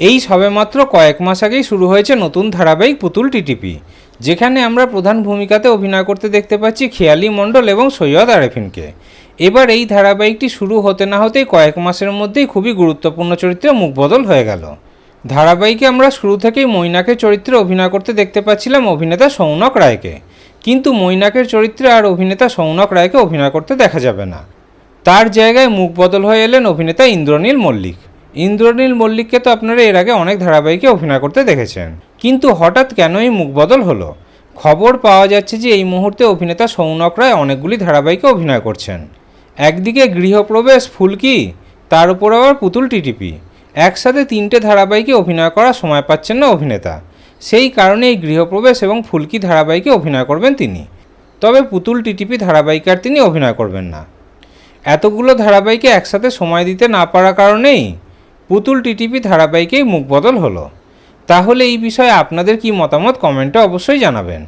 এই সবেমাত্র কয়েক মাস আগেই শুরু হয়েছে নতুন ধারাবাহিক পুতুল টিটিপি, যেখানে আমরা প্রধান ভূমিকাতে অভিনয় করতে দেখতে পাচ্ছি খেয়ালি মণ্ডল এবং সৈয়দ আরেফিনকে। এবার এই ধারাবাহিকটি শুরু হতে না হতেই কয়েক মাসের মধ্যেই খুবই গুরুত্বপূর্ণ চরিত্রে মুখবদল হয়ে গেল। ধারাবাহিকে আমরা শুরু থেকেই মৈনাকের চরিত্রে অভিনয় করতে দেখতে পাচ্ছিলাম অভিনেতা সৌনক রায়কে। কিন্তু মৈনাকের চরিত্রে আর অভিনেতা সৌনক রায়কে অভিনয় করতে দেখা যাবে না। তার জায়গায় মুখ বদল হয়ে এলেন অভিনেতা ইন্দ্রনীল মল্লিক। ইন্দ্রনীল মল্লিককে তো আপনারা এর আগে অনেক ধারাবাহিকে অভিনয় করতে দেখেছেন। কিন্তু হঠাৎ কেন এই মুখ বদল হলো? খবর পাওয়া যাচ্ছে যে এই মুহূর্তে অভিনেতা সৌনক রায় অনেকগুলি ধারাবাহিকে অভিনয় করছেন। একদিকে গৃহপ্রবেশ ফুলকি, তার উপর আবার পুতুল টিটিপি। একসাথে তিনটে ধারাবাহিকে অভিনয় করার সময় পাচ্ছেন না অভিনেতা। সেই কারণে এই গৃহপ্রবেশ এবং ফুলকি ধারাবাহিকে অভিনয় করবেন তিনি। তবে পুতুল টিটিপি ধারাবাহিকে আর তিনি অভিনয় করবেন না। এতগুলো ধারাবাহিকে একসাথে সময় দিতে না পারার কারণেই পুতুল টিটিপি ধারাবাহিকেই মুখ বদল হলো। তাহলে এই বিষয়ে আপনাদের কি মতামত কমেন্টে অবশ্যই জানাবেন।